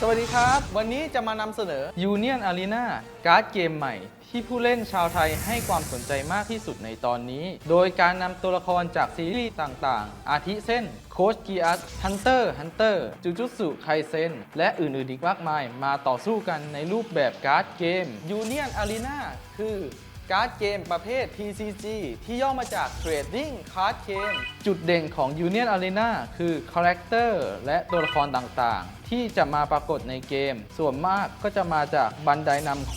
สวัสดีครับ วันนี้จะมานำเสนอ Union Arena การ์ดเกมใหม่ ที่ผู้เล่นชาวไทยให้ความสนใจมากที่สุดในตอนนี้ โดยการนำตัวละครจากซีรีส์ต่างๆ อาทิเช่นโคชกีอัสฮันเตอร์ฮันเตอร์จูจุสุไคเซนและอื่นๆอีกมากมาย มาต่อสู้กันในรูปแบบการ์ดเกม Union Arena คือ การ์ดเกมประเภท TCG ที่ย่อมาจาก Trading Card Game จุดเด่นของ Union Arena คือคาแรคเตอร์และตัวละครต่างๆ ที่จะมาปรากฏในเกม ส่วนมากก็จะมาจากบันไดนำโค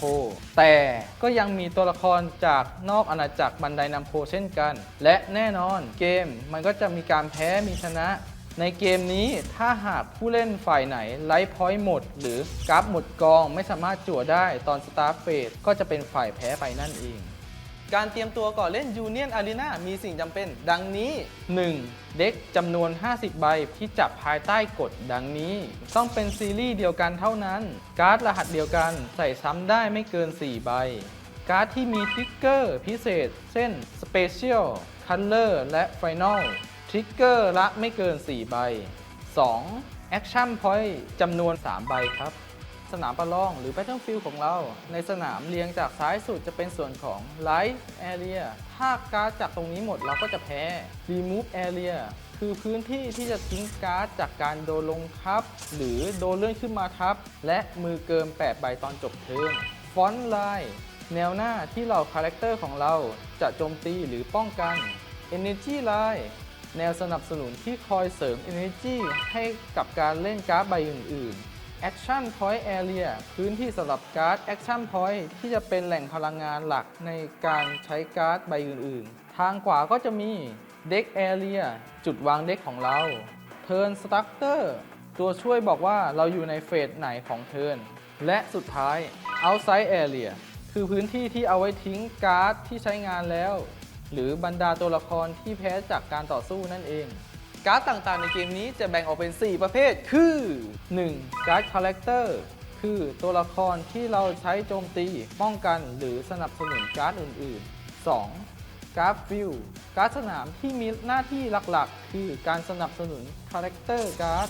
แต่ก็ยังมีตัวละครจากนอกอาณาจักรบันไดนำโคเช่นกัน และแน่นอนเกมมันก็จะมีการแพ้มีชนะ ในเกมนี้ถ้าหากผู้เล่นฝ่ายไหนไลฟ์พอยต์หมด หรือกราฟหมดกองไม่สามารถจั่วได้ตอนสตาร์เฟสก็จะเป็นฝ่ายแพ้ไปนั่นเอง การเตรียมตัวก่อนเล่น Union Arena มีสิ่งจำเป็น ดังนี้ 1. เด็กจำนวน 50 ใบที่จับภายใต้กฎดังนี้ ต้องเป็นซีรีส์เดียวกันเท่านั้น การ์ดรหัสเดียวกันใส่ซ้ำได้ไม่เกิน 4 ใบ การ์ดที่มีทริกเกอร์พิเศษ เช่น Special Color และ Final ทริกเกอร์ละไม่เกิน 4 ใบ 2. Action Point จำนวน 3 ใบครับ สนามประลองหรือ Battlefield ของเรา ในสนามเรียงจากซ้ายสุดจะเป็นส่วนของ Life Area ถ้าการ์ดจากตรงนี้หมดเราก็จะแพ้ Remove Area คือพื้นที่ที่จะทิ้งการ์ดจากการโดนลงทับ หรือโดนเลื่อนขึ้นมาทับ และมือเกิน8ใบตอนจบเทิร์น Font Line แนวหน้าที่เราคาแรคเตอร์ของเราจะโจมตีหรือป้องกัน Energy Line แนวสนับสนุนที่คอยเสริม Energy ให้กับการเล่นการ์ดใบอื่น ๆ Action Point Area พื้นที่สำหรับการ์ด Action Point ที่จะเป็นแหล่งพลังงานหลักในการใช้การ์ดใบอื่น ๆ ทางขวาก็จะมี Deck Area จุดวางเด็กของเรา Turn Structure ตัวช่วยบอกว่าเราอยู่ในเฟสไหนของเทิร์นและสุดท้าย Outside Area คือพื้นที่ที่เอาไว้ทิ้งการ์ดที่ใช้งานแล้ว หรือบรรดาตัวละครที่แพ้จากการต่อสู้นั่นเอง การ์ดต่างๆในเกมนี้จะแบ่งออกเป็น 4 ประเภท คือ 1. การ์ดคาแรคเตอร์คือตัวละครที่เราใช้โจมตี ป้องกันหรือสนับสนุนการ์ดอื่น ๆ 2. การ์ดฟิลการ์ดสนามที่มีหน้าที่หลักๆ คือการสนับสนุนคาแรคเตอร์การ์ด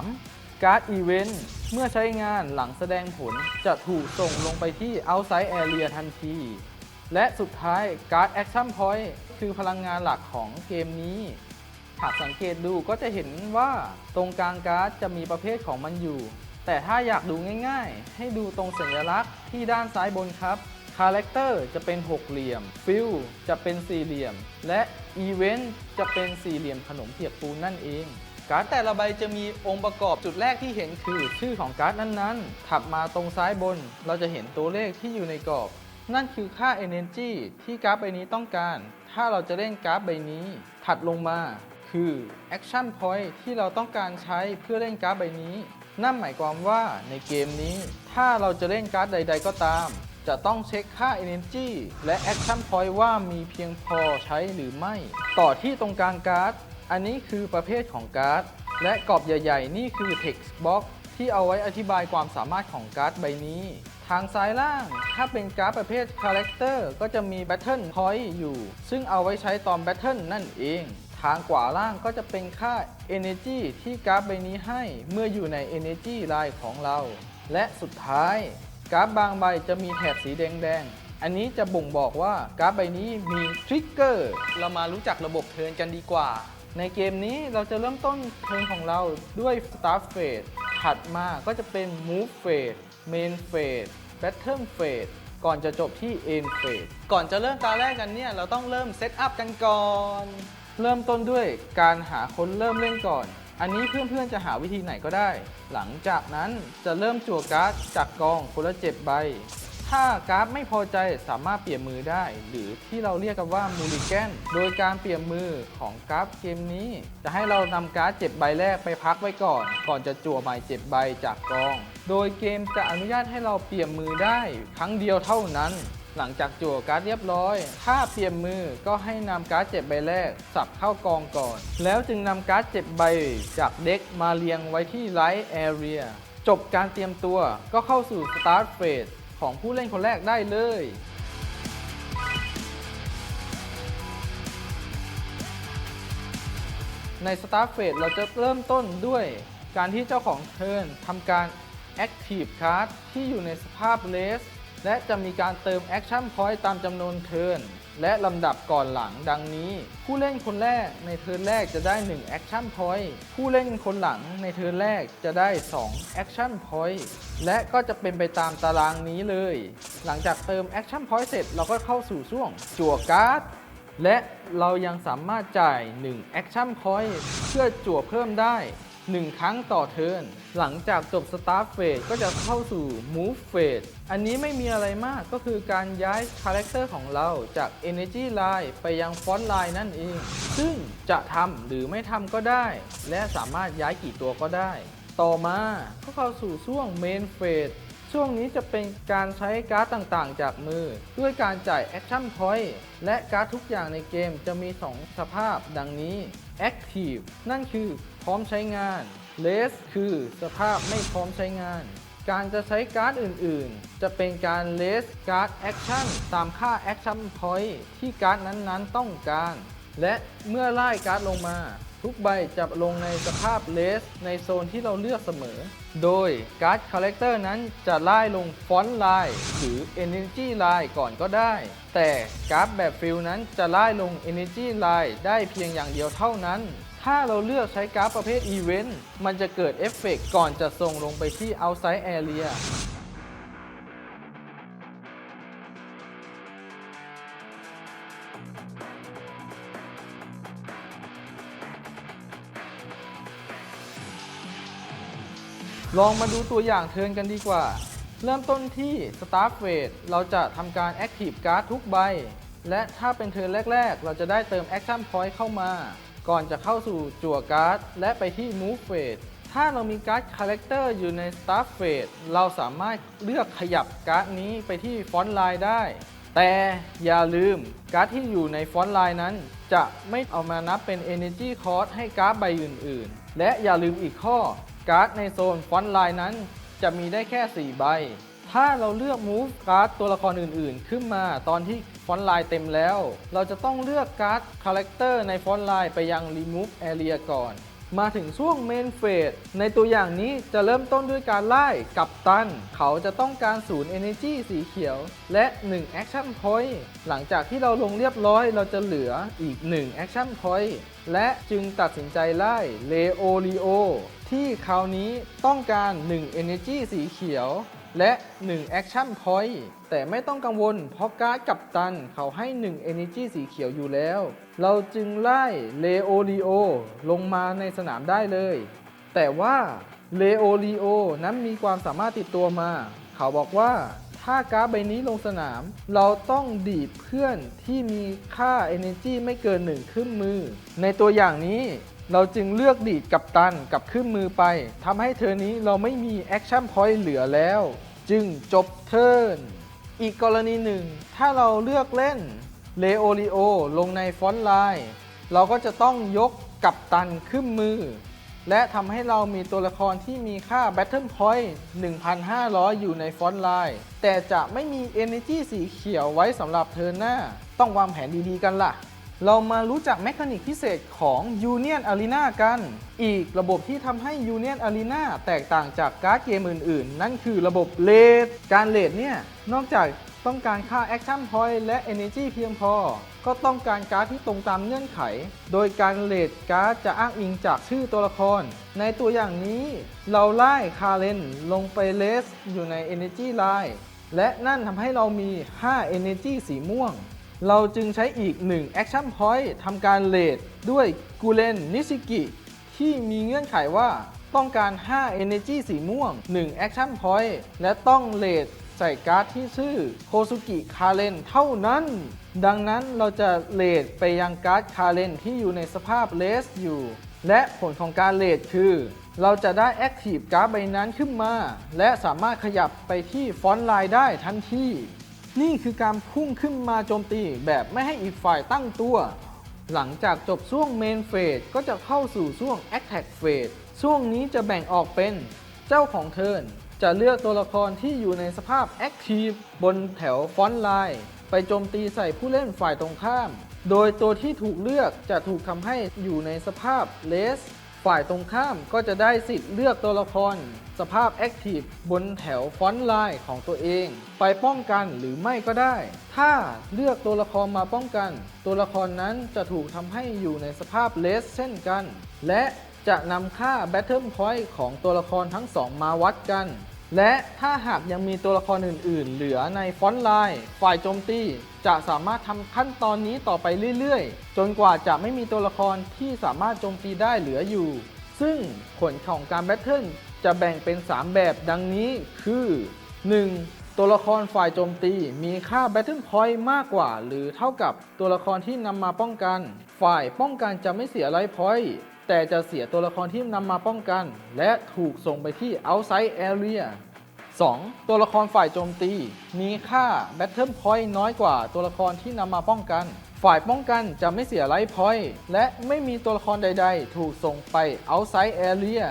3. การ์ดอีเวนต์เมื่อใช้งานหลังแสดงผลจะถูกส่งลงไปที่ Outside Area ทันที และสุดท้ายการ์ด Action Point คือพลังงานหลักของเกมนี้ หากสังเกตดูก็จะเห็นว่าตรงกลางการ์ดจะมีประเภทของมันอยู่ แต่ถ้าอยากดูง่ายๆ ให้ดูตรงสัญลักษณ์ที่ด้านซ้ายบนครับคาแรคเตอร์จะเป็นหกเหลี่ยม ฟิลจะเป็นสี่เหลี่ยม และอีเวนต์จะเป็นสี่เหลี่ยมขนมเปียกปูนนั่นเอง การ์ดแต่ละใบจะมีองค์ประกอบจุดแรกที่เห็นคือชื่อของการ์ดนั้นๆ ถัดมาตรงซ้ายบน เราจะเห็นตัวเลขที่อยู่ในกรอบ นั่นคือค่า Energy ที่กราฟใบนี้ต้องการ ถ้าเราจะเล่นกราฟใบนี้ ถัดลงมาคือ Action Point ที่เราต้องการใช้เพื่อเล่นกราฟใบนี้ นั่นหมายความว่าในเกมนี้ ถ้าเราจะเล่นการ์ดใด ๆ ก็ตาม จะต้องเช็คค่า Energy และ Action Point ว่ามีเพียงพอใช้หรือไม่ ต่อที่ตรงกลางการ์ด อันนี้คือประเภทของการ์ด และกรอบใหญ่ ๆ นี่คือ Text Box ที่เอาไว้อธิบายความสามารถของการ์ดใบนี้ ทางซ้ายล่าง ถ้าเป็นการ์ดประเภท Character ก็จะมี Battle Point อยู่ ซึ่งเอาไว้ใช้ตอน Battle นั่นเอง ทางขวาล่างก็จะเป็นค่า Energy ที่การ์ดใบนี้ให้เมื่ออยู่ใน Energy Line ของเรา และสุดท้ายการ์ดบางใบจะมีแถบสีแดงๆ อันนี้จะบ่งบอกว่าการ์ดใบนี้มีทริกเกอร์ เรามารู้จักระบบเทิร์นกันดีกว่า ในเกมนี้เราจะเริ่มต้นเทิร์นของเราด้วย Start Phase ถัดมาก็จะเป็น Move Phase Main Phase Battle Phase ก่อนจะจบที่ End Phase ก่อนจะเริ่มตาแรกกันเนี่ย เราต้องเริ่มเซตอัพกันก่อน เริ่มต้นด้วยการหาคนเริ่มเล่นก่อน อันนี้เพื่อนๆจะหาวิธีไหนก็ได้ หลังจากนั้นจะเริ่มจั่วการ์ดจากกองคนละเจ็ดใบ ถ้าการ์ดไม่พอใจสามารถเปลี่ยนมือได้ หรือที่เราเรียกกันว่ามูลิแกนโดยการเปลี่ยนมือของการ์ดเกมนี้ จะให้เรานำการ์ดเจ็ดใบแรกไปพักไว้ก่อน ก่อนจะจั่วใหม่เจ็ดใบจากกอง โดยเกมจะอนุญาตให้เราเปลี่ยนมือได้ครั้งเดียวเท่านั้น หลังจากจั่วการ์ดเรียบร้อย ถ้าเปลี่ยนมือก็ให้นำการ์ดเจ็ดใบแรก สับเข้ากองก่อน แล้วจึงนำการ์ดเจ็ดใบจากเด็กมาเรียงไว้ที่ไลท์แอเรียจบการเตรียมตัวก็เข้าสู่สตาร์ทเฟสของผู้เล่นคนแรกได้เลยในสตาร์ทเฟสเราจะเริ่มต้นด้วยการที่เจ้าของเทิร์นทำการ Active Card ที่อยู่ในสภาพ Less และจะมีการเติม Action Point ตามจำนวนเทิร์นและลำดับก่อนหลังดังนี้ ผู้เล่นคนแรกในเทิร์นแรกจะได้ 1 Action Point ผู้เล่นคนหลังในเทิร์นแรกจะได้ 2 Action Point และก็จะเป็นไปตามตารางนี้เลย หลังจากเติม Action Point เสร็จเราก็เข้าสู่ช่วงจั่วการ์ดและเรายังสามารถจ่าย 1 Action Point เพื่อจั่วเพิ่มได้ 1 ครั้งต่อเทิร์น หลังจากจบ Start Phase ก็จะเข้าสู่ Move Phase อันนี้ไม่มีอะไรมากก็คือการย้ายคาแรคเตอร์ของเราจาก Energy Line ไปยัง Font Line นั่นเอง ซึ่งจะทำหรือไม่ทำก็ได้ และสามารถย้ายกี่ตัวก็ได้ ต่อมาก็เข้าสู่ช่วง Main Phase ช่วงนี้จะเป็นการใช้การ์ดต่างๆ จากมือ ด้วยการจ่าย Action Point และการ์ดทุกอย่างในเกมจะมี 2 สภาพดังนี้ Active นั่นคือ ร้อมใช้งาน Less คือสภาพไม่พร้อมใช้งาน การจะใช้การ์ดอื่นๆ จะเป็นการ Less การ์ด Action ตามค่า Action Point ที่การ์ดนั้นๆต้องการ และเมื่อไล่การ์ดลงมา ทุกใบจะลงในสภาพเลสในโซนที่เราเลือกเสมอ โดยการ์ดคาแรคเตอร์นั้นจะไล่ลงฟอนต์ไลน์หรือ Energy Line ก่อนก็ได้ แต่การ์ดแบบฟิลนั้นจะไล่ลง Energy Line ได้เพียงอย่างเดียวเท่านั้น ถ้าเราเลือกใช้การ์ดประเภทอีเวนต์มันจะเกิดเอฟเฟกต์ก่อนจะส่งลงไปที่ outside area ลองมาดูตัวอย่างเทินกันดีกว่า เริ่มต้นที่ Start Phase เราจะทำการ Active Card ทุกใบ และถ้าเป็นเทินแรก ๆ เราจะได้เติม Action Point เข้ามา ก่อนจะเข้าสู่จั่วการ์ด และไปที่ Move Phase ถ้าเรามีการ์ดคาแรคเตอร์อยู่ใน Start Phase เราสามารถเลือกขยับการ์ดนี้ไปที่ฟอนต์ไลน์ได้ แต่อย่าลืมการ์ดที่อยู่ในฟอนต์ไลน์นั้น จะไม่เอามานับเป็น Energy Cost ให้การ์ดใบอื่น ๆ และอย่าลืมอีกข้อการ์ดในโซนฟอนต์ไลน์นั้น จะมีได้แค่ 4 ใบ ถ้าเราเลือก Move การ์ดตัวละครอื่นๆ ขึ้นมาตอนที่ฟอนต์ไลน์เต็มแล้ว เราจะต้องเลือกการ์ดคาแรคเตอร์ในฟอนต์ไลน์ไปยัง Remove Area ก่อน มาถึงช่วง Main Phase ในตัวอย่างนี้จะเริ่มต้นด้วยการไล่กับตัน เขาจะต้องการศูนย์ Energy สีเขียว และ 1 Action Point หลังจากที่เราลงเรียบร้อยเราจะเหลืออีก 1 Action Point และจึงตัดสินใจไล่เลโอริโอที่คราวนี้ต้องการ 1 Energy สีเขียว และ 1 Action Point แต่ไม่ต้องกังวล เพราะการ์ดกับตันเขาให้ 1 Energy สีเขียวอยู่แล้ว เราจึงไล่เลโอริโอลงมาในสนามได้เลย แต่ว่าเลโอริโอนั้นมีความสามารถติดตัวมา เขาบอกว่าถ้าการ์ดใบนี้ลงสนาม เราต้องดีดเพื่อนที่มีค่า Energy ไม่เกิน 1 ขึ้นมือ ในตัวอย่างนี้เราจึงเลือกดีดกับตันกับขึ้นมือไปทำให้เธอนี้เราไม่มีแอคชั่นพอยต์เหลือแล้ว จึงจบเทิร์น อีกกรณีหนึ่ง ถ้าเราเลือกเล่นเลโอริโอลงในฟอนต์ไลน์เราก็จะต้องยกกับตันขึ้นมือ และทำให้เรามีตัวละครที่มีค่า Battle Point 1,500 อยู่ในฟอนต์ไลน์แต่จะไม่มี Energy สีเขียวไว้สำหรับเทิร์นหน้า ต้องวางแผนดีๆกันล่ะ เรามารู้จักแมคานิกพิเศษของ Union Arena กัน อีกระบบที่ทำให้ Union Arena แตกต่างจากการ์ดเกมอื่น ๆ นั่นคือระบบเลดการเลดเนี่ย นอกจากต้องการค่า Action Point และ Energy เพียงพอ ก็ต้องการการ์ดที่ตรงตามเงื่อนไข โดยการเลดการ์ดจะอ้างอิงจากชื่อตัวละคร ในตัวอย่างนี้เราไล่คาเรนลงไปเลสอยู่ใน Energy Line และนั่นทำให้เรามี 5 Energy สีม่วง เราจึงใช้อีก1 Action Point ทำการเลดด้วยกูเลนนิชิกิที่มีเงื่อนไขว่าต้องการ 5 Energy สีม่วง 1 Action Point และต้องเลดใส่การ์ดที่ชื่อโคซุกิคาเรนเท่านั้น ดังนั้นเราจะเลดไปยังการ์ดคาเรนที่อยู่ในสภาพเลสอยู่ และผลของการเลดคือ เราจะได้ Active การ์ดใบนั้นขึ้นมา และสามารถขยับไปที่ฟอนต์ไลน์ได้ทันที นี่คือการพุ่งขึ้นมาโจมตีแบบไม่ให้อีกฝ่ายตั้งตัว หลังจากจบช่วงเมนเฟสก็จะเข้าสู่ช่วง Attack Phase ช่วงนี้จะแบ่งออกเป็นเจ้าของเทิร์นจะเลือกตัวละครที่อยู่ในสภาพ Active บนแถวฟอนต์ไลน์ไปโจมตีใส่ผู้เล่นฝ่ายตรงข้าม โดยตัวที่ถูกเลือกจะถูกทำให้อยู่ในสภาพ Less ฝ่ายตรงข้ามก็จะได้สิทธิ์เลือกตัวละคร สภาพแอคทีฟบนแถวฟอนต์ไลน์ของตัวเอง ไปป้องกันหรือไม่ก็ได้ ถ้าเลือกตัวละครมาป้องกัน ตัวละครนั้นจะถูกทำให้อยู่ในสภาพเลสเช่นกัน และจะนำค่า Battle Point ของตัวละครทั้งสองมาวัดกัน และถ้าหากยังมีตัวละครอื่น ๆ เหลือในฟอนต์ไลน์ฝ่ายโจมตีจะสามารถทำขั้นตอนนี้ต่อไปเรื่อย ๆ จนกว่าจะไม่มีตัวละครที่สามารถโจมตีได้เหลืออยู่ ซึ่งผลของการแบทเทิลจะแบ่งเป็น 3 แบบดังนี้คือ 1. ตัวละครฝ่ายโจมตีมีค่า Battle Point มากกว่า หรือเท่ากับตัวละครที่นำมาป้องกัน ฝ่ายป้องกันจะไม่เสียไลฟ์พอยต์ แต่จะเสียตัวละครที่นำมาป้องกัน และถูกส่งไปที่ outside area 2. ตัวละครฝ่ายโจมตี มีค่า Battle Point น้อยกว่าตัวละครที่นำมาป้องกัน ฝ่ายป้องกันจะไม่เสียไลฟ์พอยต์และไม่มีตัวละครใด ๆ ถูกส่งไป outside area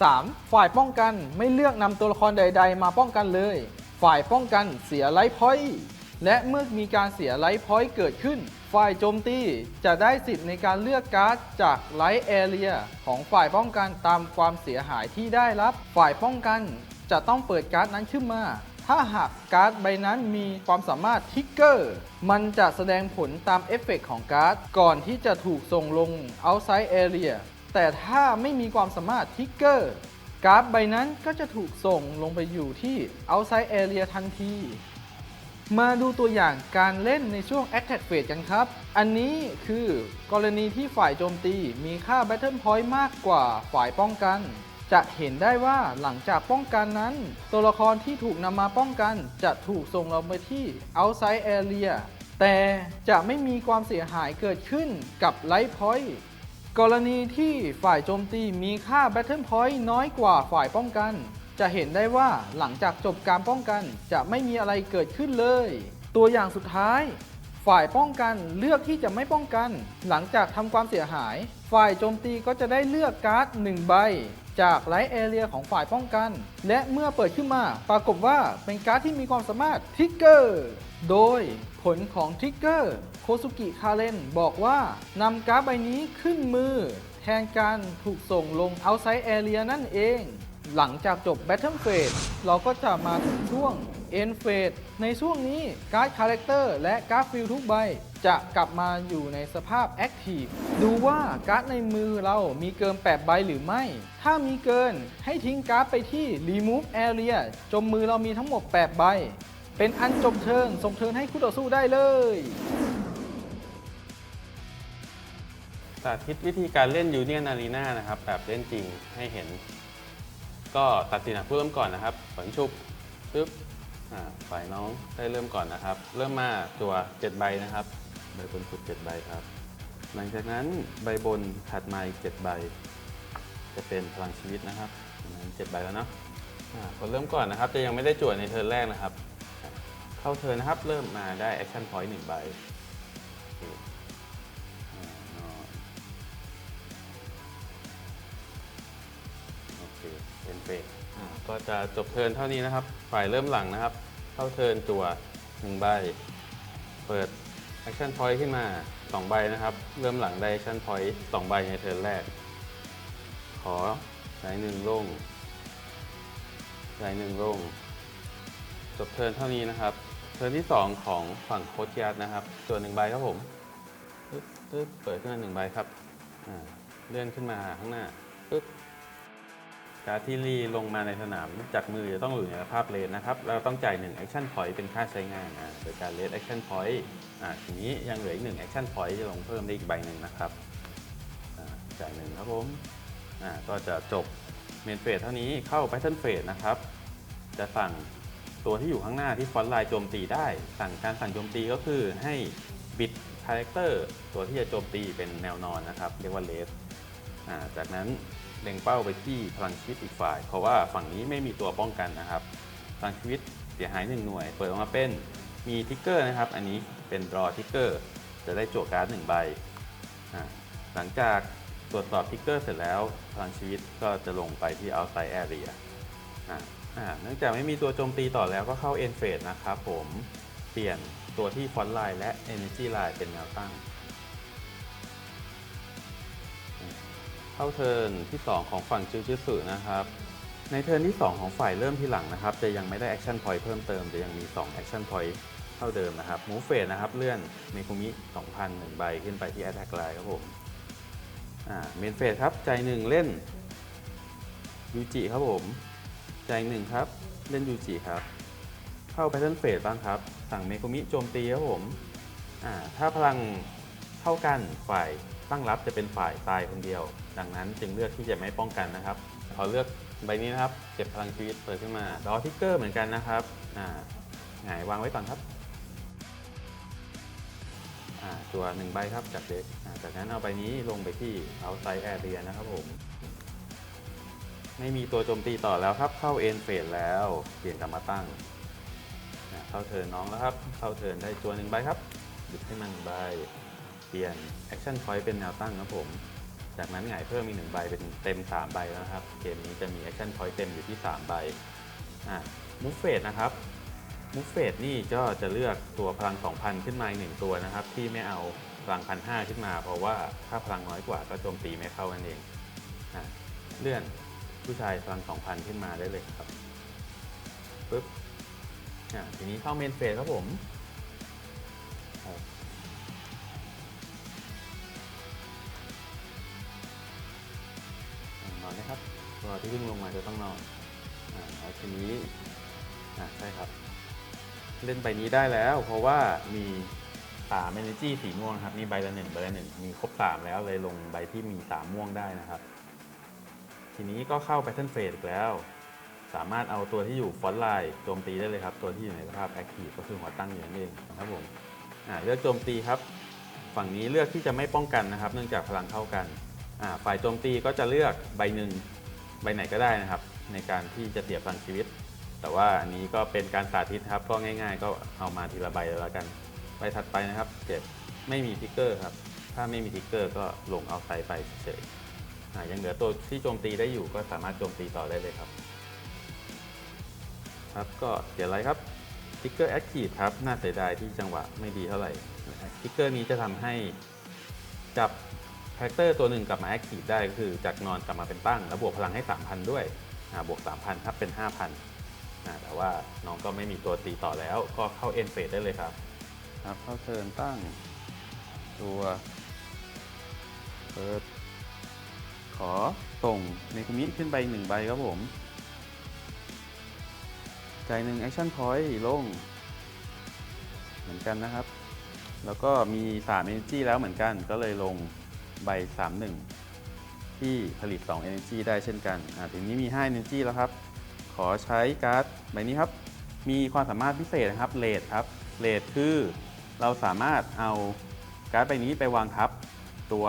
3. ฝ่ายป้องกันไม่เลือกนำตัวละครใด ๆ มาป้องกันเลย ฝ่ายป้องกันเสียไลฟ์พอยต์ และเมื่อมีการเสียไลฟ์พอยต์เกิดขึ้น ฝ่ายโจมตีจะได้สิทธิ์ในการเลือกการ์ดจากไลท์แอเรียของฝ่ายป้องกันตามความเสียหายที่ได้รับ ฝ่ายป้องกันจะต้องเปิดการ์ดนั้นขึ้นมา ถ้าหากการ์ดใบนั้นมีความสามารถทิกเกอร์ มันจะแสดงผลตามเอฟเฟกต์ของการ์ดก่อนที่จะถูกส่งลง outside area แต่ถ้าไม่มีความสามารถทิกเกอร์ การ์ดใบนั้นก็จะถูกส่งลงไปอยู่ที่ outside area ทันที มาดูตัวอย่างการเล่นในช่วง Attack Phase กันครับ อันนี้คือกรณีที่ฝ่ายโจมตีมีค่า Battle Point มากกว่าฝ่ายป้องกัน จะเห็นได้ว่าหลังจากป้องกันนั้น ตัวละครที่ถูกนำมาป้องกันจะถูกส่งลงไปที่ Outside Area แต่จะไม่มีความเสียหายเกิดขึ้นกับ Light Point กรณีที่ฝ่ายโจมตีมีค่า Battle Point น้อยกว่าฝ่ายป้องกัน จะเห็นได้ว่าหลังจากจบการป้องกันจะไม่มีอะไรเกิดขึ้นเลย ตัวอย่างสุดท้าย ฝ่ายป้องกันเลือกที่จะไม่ป้องกัน หลังจากทำความเสียหาย ฝ่ายโจมตีก็จะได้เลือกการ์ด1ใบ จากไลท์แอเรียของฝ่ายป้องกัน และเมื่อเปิดขึ้นมาปรากฏว่าเป็นการ์ดที่มีความสามารถทิกเกอร์โดยผลของทิกเกอร์โคซุกิคาเรนบอกว่านำการ์ดใบนี้ขึ้นมือ แทนการถูกส่งลง outside area นั่นเอง หลังจากจบ Battle Phase เราก็จะมาถึงช่วง End Phase ในช่วงนี้การ์ดคาแรคเตอร์และการ์ดฟิลทุกใบ จะกลับมาอยู่ในสภาพ Active ดูว่าการ์ดในมือเรามีเกิน 8 ใบหรือไม่ ถ้ามีเกินให้ทิ้งการ์ดไปที่ Remove Area จมมือเรามีทั้งหมด 8 ใบ เป็นอันจบเทิร์นส่งเทิร์นให้คู่ต่อสู้ได้เลยสาธิตวิธีการเล่นยูเนียนอารีนานะครับแบบเล่นจริงให้เห็น ก็ตัดสินผู้เริ่มก่อนนะครับฝันชุบปึ๊บฝ่ายน้องได้เริ่มก่อนนะครับ เริ่มมาตัว7ใบนะครับใบบนสุด7ใบครับ หลังจากนั้นใบบนถัดมาอีก7ใบ จะเป็นพลังชีวิตนะครับดังนั้น7ใบแล้วเนาะอ่าคนเริ่มก่อนนะครับ จะยังไม่ได้จวดในเทิร์นแรกนะครับ เข้าเทิร์นนะครับ เริ่มมาได้แอคชั่นพอยต์หนึ่งใบ เฟสก็จะจบเทิร์นเท่านี้นะครับ ฝ่ายเริ่มหลังนะครับ เข้าเทิร์นจั่วหนึ่งใบ เปิดแอคชั่นพอยต์ขึ้นมาสองใบนะครับ เริ่มหลังได้แอคชั่นพอยต์สองใบในเทิร์นแรก ขอใช้หนึ่งโล่งใช้หนึ่งโล่งจบเทิร์นเท่านี้นะครับ เทิร์นที่สองของฝั่งโคชยาร์ดนะครับจั่วหนึ่งใบครับผมปึ๊บเปิดขึ้นมาหนึ่งใบครับเลื่อนขึ้นมาข้างหน้าปึ๊บ การที่รีลงมาในสนามจากมือจะต้องอยู่ในสภาพเลนนะครับ เราต้องจ่าย1 action point เป็นค่าใช้งานอ่าโดยการเลส action point อ่าทีนี้ยังเหลืออีก1 action point จะลงเพิ่มได้อีกใบหนึ่งนะครับจ่ายหนึ่งครับผมอ่าก็จะจบเมนเฟสเท่านี้เข้า pattern phase นะครับ จะสั่งตัวที่อยู่ข้างหน้าที่ฟอนต์ไลน์โจมตีได้ สั่งการสั่งโจมตีก็คือให้บิดคาแรคเตอร์ตัวที่จะโจมตีเป็นแนวนอนนะครับ เรียกว่าเลสจากนั้น เล็งเป้าไปที่พลังชีวิตอีกฝ่าย เพราะว่าฝั่งนี้ไม่มีตัวป้องกันนะครับ พลังชีวิตเสียหายหนึ่งหน่วย เปิดออกมาเป็นมีทิกเกอร์นะครับ อันนี้เป็นรอทิกเกอร์จะได้จั่วการ์ดหนึ่งใบ หลังจากตรวจสอบทิกเกอร์เสร็จแล้ว พลังชีวิตก็จะลงไปที่ outside area เนื่องจากไม่มีตัวโจมตีต่อแล้วก็เข้า end phase นะครับผม เปลี่ยนตัวที่ฟอนต์ไลน์และ energy line เป็นแนวตั้ง เข้าเทิร์นที่ 2 ของฝั่งจิวจิสึนะครับ ในเทิร์นที่ 2 ของฝ่ายเริ่มทีหลังนะครับ จะยังไม่ได้แอคชั่นพอยต์เพิ่มเติมจะยังมี2แอคชั่นพอยต์เท่าเดิมนะครับมูฟเฟสนะครับเลื่อนเมคุมิ2,000หนึ่งใบขึ้นไปที่ Attack Line ครับผมอ่าเมนเฟสครับใจหนึ่งเล่นยูจิครับผมใจหนึ่งครับเล่นยูจิครับเข้าแพทเทิร์นเฟสบ้างครับ สั่งเมคุมิโจมตีครับผมอ่าถ้าพลังเท่ากันฝ่ายตั้งรับจะเป็นฝ่ายตายคนเดียว ดังนั้นจึงเลือกที่จะไม่ป้องกันนะครับขอเลือกใบนี้นะครับเก็บพลังชีวิตเปิดขึ้นมาดอทิกเกอร์เหมือนกันนะครับอ่าหงายวางไว้ก่อนครับอ่าตัวหนึ่งใบครับจากเด็กจากนั้นเอาใบนี้ลงไปที่ outside area นะครับผมไม่มีตัวโจมตีต่อแล้วครับเข้าเอ็นเฟสแล้วเปลี่ยนกลับมาตั้งเข้าเทินน้องแล้วครับเข้าเทินได้ตัวหนึ่งใบครับหยิบให้มั่งใบเปลี่ยนแอคชั่นพอยต์เป็นแนวตั้งครับผม จากนั้นหงายเพิ่มอีกหนึ่งใบเป็นเต็ม 3 ใบแล้วนะครับ เกมนี้จะมีแอคชั่นพอยต์เต็มอยู่ที่ 3 ใบอะมูฟเฟสนะครับมูฟเฟสนี่ก็จะเลือกตัวพลัง 2,000 ขึ้นมาอีกหนึ่งตัวนะครับ ที่ไม่เอาพลังพันห้าขึ้นมา เพราะว่าถ้าพลังน้อยกว่าก็โจมตีไม่เข้านั่นเองอะเลื่อนผู้ชายพลัง 2,000 ขึ้นมาได้เลยครับปึ๊บอะทีนี้เข้าเมนเฟสครับผม ตัวที่เพิ่งลงมาจะต้องนอนอ่าแล้วทีนี้อะใช่ครับ เล่นใบนี้ได้แล้ว เพราะว่ามีสาม energy สีม่วงครับมีใบละหนึ่งใบละหนึ่งมีครบสามแล้วเลยลงใบที่มีสามม่วงได้นะครับ ทีนี้ก็เข้า Pattern Phase อีกแล้ว สามารถเอาตัวที่อยู่ฟอนต์ไลน์โจมตีได้เลยครับ ตัวที่อยู่ในสภาพ Active ก็คือหัวตั้งอยู่นั่นเองนะครับผมอ่าเลือกโจมตีครับ ฝั่งนี้เลือกที่จะไม่ป้องกันนะครับ เนื่องจากพลังเท่ากันอ่าฝ่ายโจมตีก็จะเลือกใบหนึ่ง ใบไหนก็ได้นะครับ ในการที่จะเสียพลังชีวิต แต่ว่าอันนี้ก็เป็นการสาธิตครับก็ง่าย ๆ ก็เอามาทีละใบแล้วกันใบถัดไปนะครับเจ็บไม่มีทิกเกอร์ครับถ้าไม่มีทิกเกอร์ก็ลงเอาไซไปเฉยๆยังเหลือตัวที่โจมตีได้อยู่ก็สามารถโจมตีต่อได้เลยครับ ครับก็เขียอะไรครับทิกเกอร์แอคทีฟครับน่าเสียดายที่จังหวะไม่ดีเท่าไหร่ทิกเกอร์นี้จะทำให้จับาแรคเตอร์ตัวหนึ่งกลับมาแอคทีฟได้ก็คือจากนอนกลับมาเป็นตั้ง แล้วบวกพลังให้ 3,000 ด้วยบวก 3,000ครับเป็น 5,000อ่าแต่ว่าน้องก็ไม่มีตัวตีต่อแล้วก็เข้าเอ็นเฟสได้เลยครับครับเข้าเทิร์นตั้งตัวเปิดขอส่งเมกุมิขึ้นไปหนึ่งใบครับผมใจหนึ่งแอคชั่นพอยต์ลง เหมือนกันนะครับ แล้วก็มี3 Energy แล้วเหมือนกันก็เลยลง ใบ 31 ที่ผลิต 2 Energy ได้เช่นกันอ่าทีนี้มี 5 Energy แล้วครับ ขอใช้การ์ดใบนี้ครับ มีความสามารถพิเศษนะครับเลดครับเลดคือเราสามารถเอาการ์ดใบนี้ไปวางทับตัว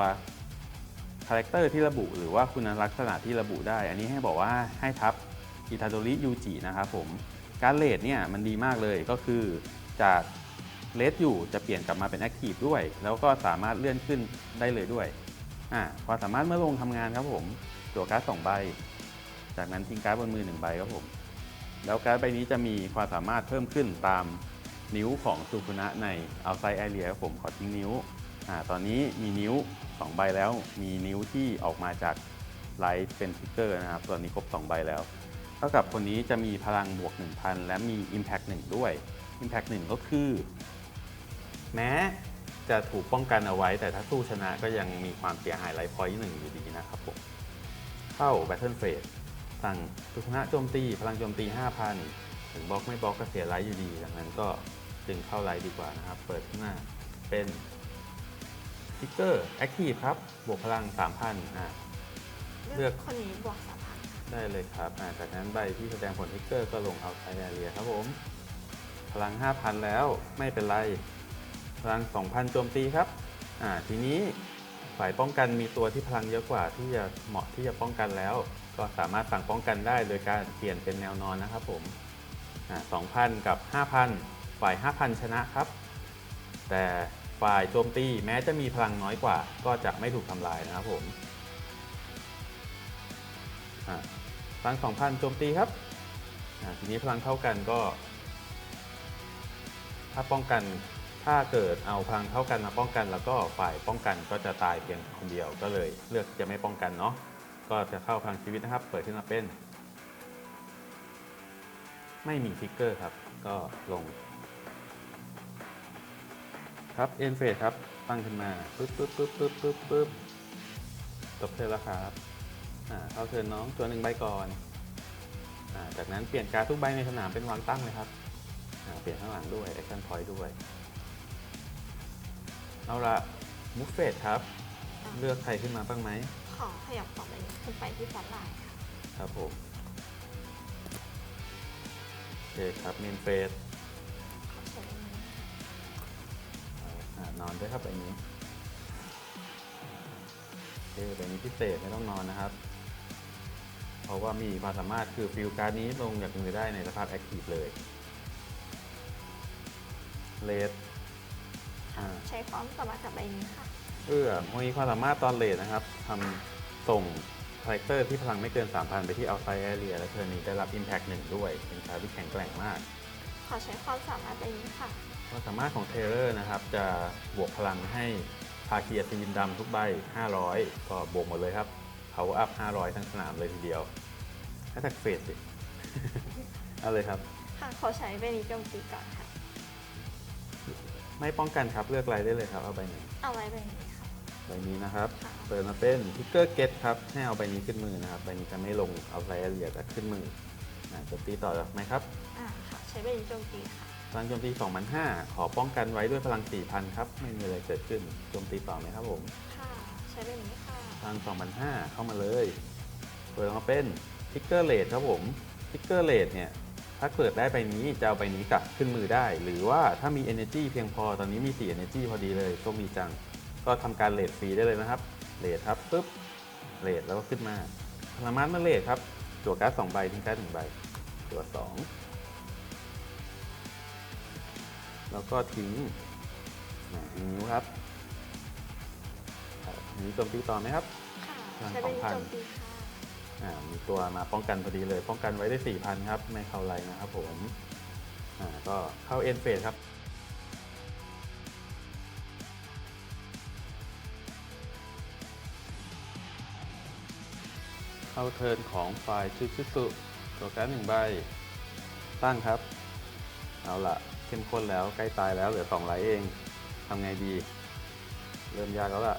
คาแรคเตอร์ที่ระบุหรือว่าคุณลักษณะที่ระบุได้ อันนี้ให้บอกว่าให้ทับอิทาโดริยูจินะครับผมการเลดเนี่ยมันดีมากเลยก็คือจากเลดอยู่จะเปลี่ยนกลับมาเป็นแอคทีฟด้วย แล้วก็สามารถเลื่อนขึ้นได้เลยด้วย อ่าความสามารถเมื่อลงทำงานครับผมจั่วการ์ดสองใบ จากนั้นทิ้งการ์ดบนมือหนึ่งใบครับผม แล้วการ์ดใบนี้จะมีความสามารถเพิ่มขึ้นตามนิ้วของสุคุนะใน outside area ครับผมขอทิ้งนิ้วอ่าตอนนี้มีนิ้ว 2 ใบแล้ว มีนิ้วที่ออกมาจากไลท์เป็นทิกเกอร์นะครับ ตอนนี้ครบ 2 ใบแล้ว เท่ากับคนนี้จะมีพลังบวก 1,000 และมี Impact 1 ด้วย Impact 1 ก็คือ แม้ จะถูกป้องกันเอาไว้ แต่ถ้าสู้ชนะก็ยังมีความเสียหายไลฟ์พอยต์หนึ่งอยู่ดีนะครับผมเข้า Battle Phase สั่งทุกชนะโจมตีพลังโจมตี 5,000 ถึงบล็อกไม่บล็อกก็เสียไลท์อยู่ดี ดังนั้นก็จึงเข้าไลท์ดีกว่านะครับ เปิดขึ้นมาเป็นทิกเกอร์แอคทีฟครับ บวกพลัง 3,000อ่าเลืเลืออกกคนนี้บวกสามพันได้เลยครับอ่าจากนั้นใบที่แสดงผลทิกเกอร์ก็ลงเอาไซแอเรียครับผม พลัง 5,000 แล้วไม่เป็นไร พลัง 2,000 โจมตีครับ อ่า ทีนี้ฝ่ายป้องกันมีตัวที่พลังเยอะกว่าที่จะเหมาะที่จะป้องกันแล้ว ก็สามารถสั่งป้องกันได้โดยการเปลี่ยนเป็นแนวนอนนะครับผม อ่า 2,000 กับ 5,000 ฝ่าย 5,000 ชนะครับ แต่ฝ่ายโจมตีแม้จะมีพลังน้อยกว่า ก็จะไม่ถูกทำลายนะครับผม อ่า พลัง 2,000 โจมตีครับ อ่า ทีนี้พลังเท่ากันก็ ถ้าป้องกัน ถ้าเกิดเอาพลังเท่ากันมาป้องกัน แล้วก็ฝ่ายป้องกันก็จะตายเพียงคนเดียวก็เลย เลือกที่จะไม่ป้องกันเนาะก็จะเข้าพลังชีวิตนะครับ เปิดขึ้นมาเป็น ไม่มีทิกเกอร์ครับ ก็ลง ครับเอ็นเฟสครับตั้งขึ้นมาปึ๊บปึ๊บปึ๊บปึ๊บปึ๊บปึ๊บจบเทิร์นแล้วครับอ่าเข้าเทิร์นน้องตัวหนึ่งใบก่อนอ่าจากนั้นเปลี่ยนการดทุกใบในสนามเป็นวางตั้งเลยครับอ่าเปลี่ยนข้างหลังด้วยแอคชั่นพอยต์ด้วย เอาละมุฟเฟตครับเลือกใครขึ้นมาบ้างไหมขอขยับต่อไปนี้ขึ้นไปที่ฟอนต์ไลน์ค่ะครับผมโอเคครับเมนเฟสขอใช้อันนี้อ่านอนด้วยครับใบนี้โอเคใบนี้พิเศษไม่ต้องนอนนะครับ เพราะว่ามีความสามารถคือฟิลการ์ดนี้ลงจากมือได้ในสภาพแอคทีฟเลยเลด อ่าใช้ความสามารถกับใบนี้ค่ะ เอื้อมีความสามารถตอนเลดนะครับทำส่งคาแรคเตอร์ที่พลังไม่เกิน 3,000 ไปที่เอาไซแอเรียและเทอร์นนี้ได้รับ Impact 1ด้วย เป็นการดที่แข็งแกร่งมาก ขอใช้ความสามารถใบนี้ค่ะ ความสามารถของเทเลอร์นะครับ จะบวกพลังให้ภาคีอัศวินดำทุกใบ 500 ก็บวกหมดเลยครับ power up 500 ทั้งสนามเลยทีเดียวแค่แท็กเฟสสิ เอาเลยครับ ค่ะ ขอใช้ใบนี้โจมตีก่อนค่ะ ไม่ป้องกันครับเลือกอะไรได้เลยครับเอาใบไหนเอาไว้ใบนี้ค่ะ ใบนี้นะครับ ค่ะ เปิดมาเป็นทิกเกอร์เกตครับให้เอาใบนี้ขึ้นมือนะครับใบนี้จะไม่ลงเอาไซเรียจะขึ้นมือนะจะตีต่อไหมครับอ่าค่ะ ใช้ใบนี้โจมตีค่ะ พลังโจมตี2,500ขอป้องกันไว้ด้วยพลัง4,000ครับไม่มีอะไรเกิดขึ้นโจมตีต่อไหมครับผม ค่ะ ใช้ใบนี้ค่ะพลัง2,500เข้ามาเลย เปิดออกมาเป็นทิกเกอร์เลดครับผมทิกเกอร์เลดเนี่ย ถ้าเกิดได้ใบนี้จะเอาใบนี้กลับขึ้นมือได้ หรือว่าถ้ามี Energy เพียงพอตอนนี้มี 4 Energy พอดีเลยโชคดีจัง ก็ทำการเลดฟรีได้เลยนะครับเลดครับปุ๊บเลดแล้วก็ขึ้นมาพลังมันเมื่อเลดครับจั่วการ์ดสองใบทิ้งการ์ดหนึ่งใบจั่วสองแล้วก็ทิ้งอ่าทิ้งนิ้วครับครับอันนี้โจมตีต่อไหมครับค่ะพลังใช้ใบนี้2,000โจมตีค่ะอ่า มีตัวมาป้องกันพอดีเลย ป้องกันไว้ได้ 4,000 ครับไม่เข้าไรนะครับผมก็เข้าเอ็นเฟสครับเข้าเทิร์นของฝ่ายชุดชุสุตัวการหนึ่งใบ ตั้งครับ เอาละเข้มข้นแล้วใกล้ตายแล้วเหลือ2ไหลเองทำไงดี เริ่มยากแล้วล่ะ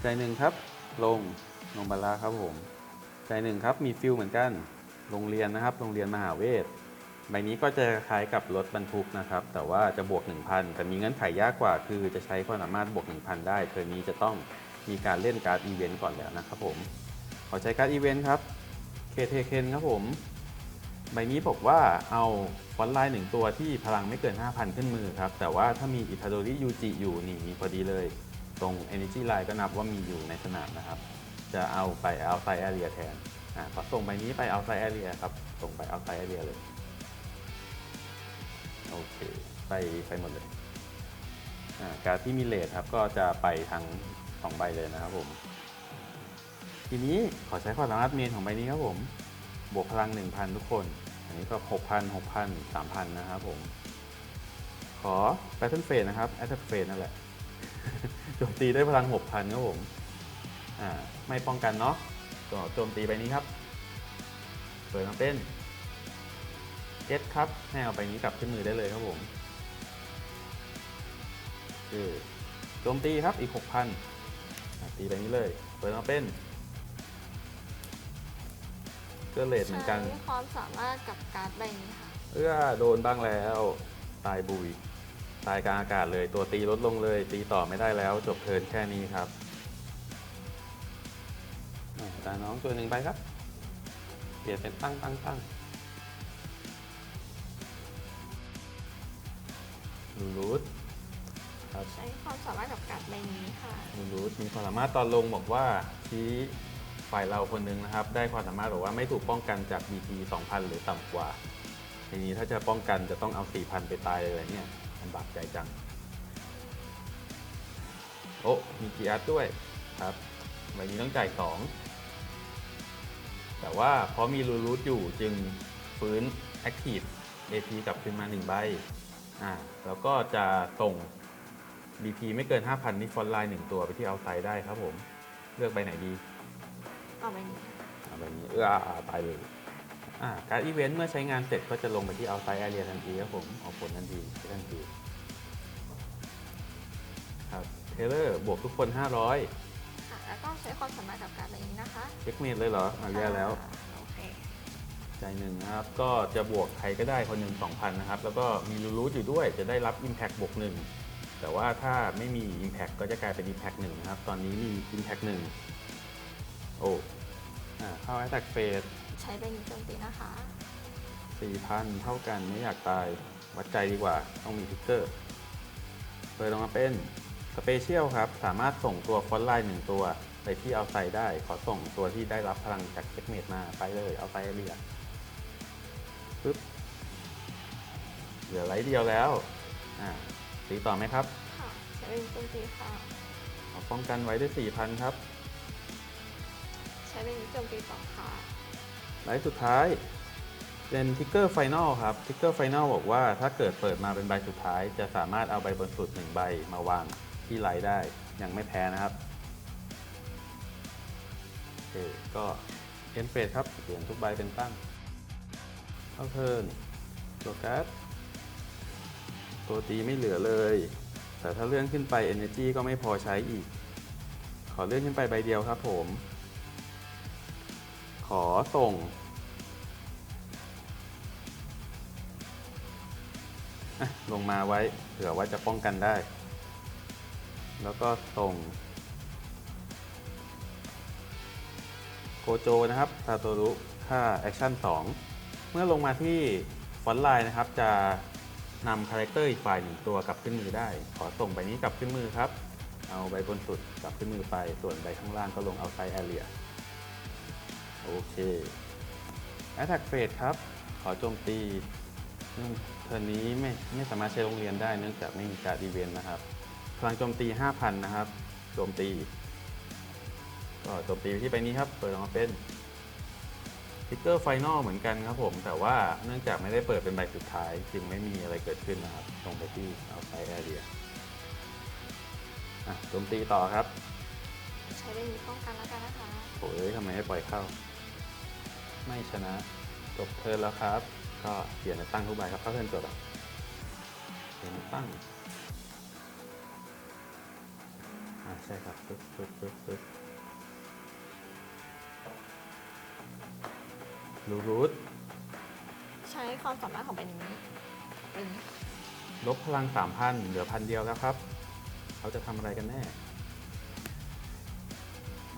ใจหนึ่งครับ ลง ลงบาลาครับผมใจหนึ่งครับมีฟิลเหมือนกัน โรงเรียนนะครับ โรงเรียนมหาเวทใบนี้ก็จะคล้ายกับรถบรรทุกนะครับ แต่ว่าจะบวก 1,000 แต่มีเงื่อนไขยากกว่า คือจะใช้ความสามารถบวก 1,000 ได้เทอร์นี้จะต้องมีการเล่นการ์ดอีเวนต์ก่อนแล้วนะครับผม ขอใช้การ์ดอีเวนต์ครับเคเทเคนครับผม ใบนี้บอกว่าเอาฟอนไลน์หนึ่งตัวที่พลังไม่เกิน 5,000 ขึ้นมือครับ แต่ว่าถ้ามีอิทาโดริยูจิอยู่นี่มีพอดีเลย ตรง Energy Line ก็นับว่ามีอยู่ในสนามนะครับ จะเอาไปเอาไซแอเรียแทนอ่าก็ส่งใบนี้ไปเอาไซแอเรียครับ ส่งไปเอาไซแอเรียเลย โอเค ไปไปหมดเลยอ่าการที่มีเลทครับ ก็จะไปทั้งสองใบเลยนะครับผม ทีนี้ขอใช้ความสามารถเมนของใบนี้ครับผม บวกพลัง 1,000 ทุกคน อันนี้ก็ 6,000 6,000 3,000 นะครับผม ขอ Battle Phase นะครับ Attack Phase นั่นแหละโจมตีได้พลัง 6,000 ครับผม อ่าไม่ป้องกันเนาะก็โจมตีใบนี้ครับ เปิดมาเป็นเก็ตครับให้เอาใบนี้กลับขึ้นมือได้เลยครับผมคือโจมตีครับอีก 6,000อะตีใบนี้เลย เปิดมาเป็นเกอร์เลดเหมือนกันใช้ความสามารถกับการ์ดใบนี้ค่ะเอื้อโดนบ้างแล้ว ตายบุย ตายกลางอากาศเลยตัวตีลดลงเลย ตีต่อไม่ได้แล้ว จบเทิร์นแค่นี้ครับอะตาน้องตัวหนึ่งไปครับ เปลี่ยนเป็นตั้งตั้งตั้งลูรูทครับใช้ความสามารถกับการ์ดใบนี้ค่ะลูรูทมีความสามารถตอนลงบอกว่าชี้ฝ่ายเราคนหนึ่งนะครับ ได้ความสามารถบอกว่าไม่ถูกป้องกันจาก BP 2,000 หรือต่ำกว่า ทีนี้ถ้าจะป้องกันจะต้องเอา 4,000 ไปตายเลยเนี่ยลำบากใจจัง โอ้มีกีอาร์ด้วยครับใบนี้ต้องจ่าย2 แต่ว่าเพราะมีรูรูทอยู่จึงฟื้น Active AP กลับขึ้นมา 1 ใบอ่าแล้วก็จะส่ง BP ไม่เกิน 5,000 นี่ฟอนต์ไลน์หนึ่งตัวไปที่เอาไซด์ได้ครับผม เลือกใบไหนดีเอาใบนี้ค่ะเอาใบนี้เอออ่าตายเลยอ่าการอีเวนต์เมื่อใช้งานเสร็จก็จะลงไปที่เอาไซด์แอเรียทันทีครับผมออกผลทันทีใช้ทันทีครับเทเลอร์บวกทุกคน 500ค่ะ แล้วก็ใช้ความสามารถกับการ์ดใบนี้นะคะเช็คเมดเลยเหรอเอาแย่แล้ว อ่าโอเคใจหนึ่งนะครับ ก็จะบวกใครก็ได้คนหนึ่ง2,000 นะครับ แล้วก็มีรูรูทอยู่ด้วยจะได้รับ Impact บวกหนึ่งแต่ว่าถ้าไม่มี Impact ก็จะกลายเป็น Impact 1นะครับ ตอนนี้มี Impact 1โอ้อ่าเข้า Attack Phase ใช้ใบนี้โจมตีนะคะ 4,000 เท่ากันไม่อยากตาย วัดใจดีกว่าต้องมีทิกเกอร์เปิดออกมาเป็น สเปเชียลครับ สามารถส่งตัวฟอนต์ไลน์หนึ่งตัวไปที่เอาไซได้ ขอส่งตัวที่ได้รับพลังจากเช็คเมดมาไปเลยเอาไซเรียปึ๊บเหลือไลท์เดียวแล้วอ่าตีต่อไหมครับ ค่ะใช้ใบนี้โจมตีค่ะ เอาป้องกันไว้ด้วย4,000 ครับ ใช้ใบนี้โจมตีสองค่ะ ไลท์สุดท้าย เป็นทิกเกอร์ไฟนอลครับ ทิกเกอร์ไฟนอลบอกว่าถ้าเกิดเปิดมาเป็นใบสุดท้าย จะสามารถเอาใบบนสุดหนึ่งใบมาวาง ที่ไหลได้ยังไม่แพ้นะครับโอเคก็เอ็นเฟสครับเปลี่ยนทุกใบเป็นตั้งเข้าเทิร์นตัวการ์ดตัวตีไม่เหลือเลย แต่ถ้าเลื่อนขึ้นไป Energy ก็ไม่พอใช้อีก ขอเลื่อนขึ้นไปใบเดียวครับผม ขอส่งลงมาไว้เผื่อว่าจะป้องกันได้ แล้วก็ส่งโกโจนะครับซาโตรุค่าแอคชั่น2 เมื่อลงมาที่ฟอนต์ไลน์นะครับ จะนำคาแรคเตอร์อีกฝ่ายหนึ่งตัวกลับขึ้นมือได้ ขอส่งใบนี้กลับขึ้นมือครับ เอาใบบนสุดกลับขึ้นมือไป ส่วนใบข้างล่างก็ลงเอาไซแอเรียโอเค Attack Phase ครับ ขอโจมตีซึ่งเทอร์นี้ไม่ไม่สามารถใช้โรงเรียนได้เนื่องจากไม่มีการดีเวนนะครับ พลังโจมตี 5,000 นะครับ โจมตี ก็โจมตีไปที่ใบนี้ครับ เปิดออกมาเป็นทิกเกอร์ไฟนอลเหมือนกันครับผม แต่ว่าเนื่องจากไม่ได้เปิดเป็นใบสุดท้าย จึงไม่มีอะไรเกิดขึ้นนะครับ ลงไปที่เอาไซแอเรียอะโจมตีต่อครับ ใช้ใบนี้ป้องกันแล้วกันนะคะโอ้ยทำไมไม่ปล่อยเข้า ไม่ชนะ จบเทิร์นแล้วครับ ก็เปลี่ยนในตั้งทุกใบครับเข้าเทิร์นจบอะเปลี่ยนในตั้ง ใช่ครับปึ๊บปึ๊บปึ๊บปึ๊บรูรูทใช้ความสามารถของใบนี้เป็นลบพลัง3,000เหลือพันเดียวแล้วครับ เขาจะทำอะไรกันแน่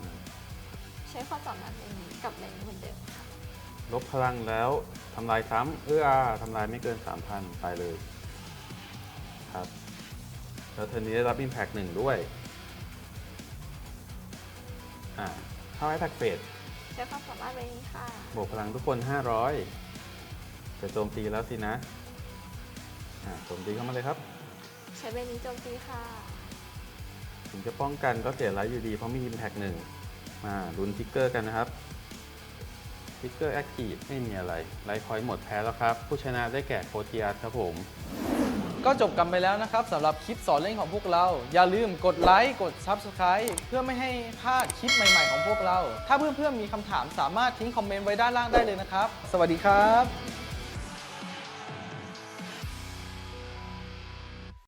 อ่าใช้ความสามารถใบนี้กับใบนี้เหมือนเดิมค่ะลบพลังแล้วทำลายซ้ำเอื้ออาทำลายไม่เกิน 3,000 ตายเลย ครับ แล้วเทอร์นนี้ได้รับ Impact หนึ่งด้วย อ่าเข้า Attack Phase ใช้ความสามารถใบนี้ค่ะบวกพลังทุกคน 500จะโจมตีแล้วสินะอ่าโจมตีเข้ามาเลยครับ ใช้ใบนี้โจมตีค่ะ ถึงจะป้องกันก็เสียไลฟ์อยู่ดีเพราะมี Impact หนึ่งมาลุ้นทิกเกอร์กันนะครับทิกเกอร์แอคทีฟไม่มีอะไรไลฟ์พอยต์หมดแพ้แล้วครับ ผู้ชนะได้แก่โคติอาร์ครับผม ก็จบกันไปแล้วนะครับสำหรับคลิปสอนเล่นของพวกเรา อย่าลืมกดไลค์กด Subscribe เพื่อไม่ให้พลาดคลิปใหม่ ๆ ของพวกเรา ถ้าเพื่อนๆมีคำถามสามารถทิ้งคอมเมนต์ไว้ด้านล่างได้เลยนะครับ สวัสดีครับ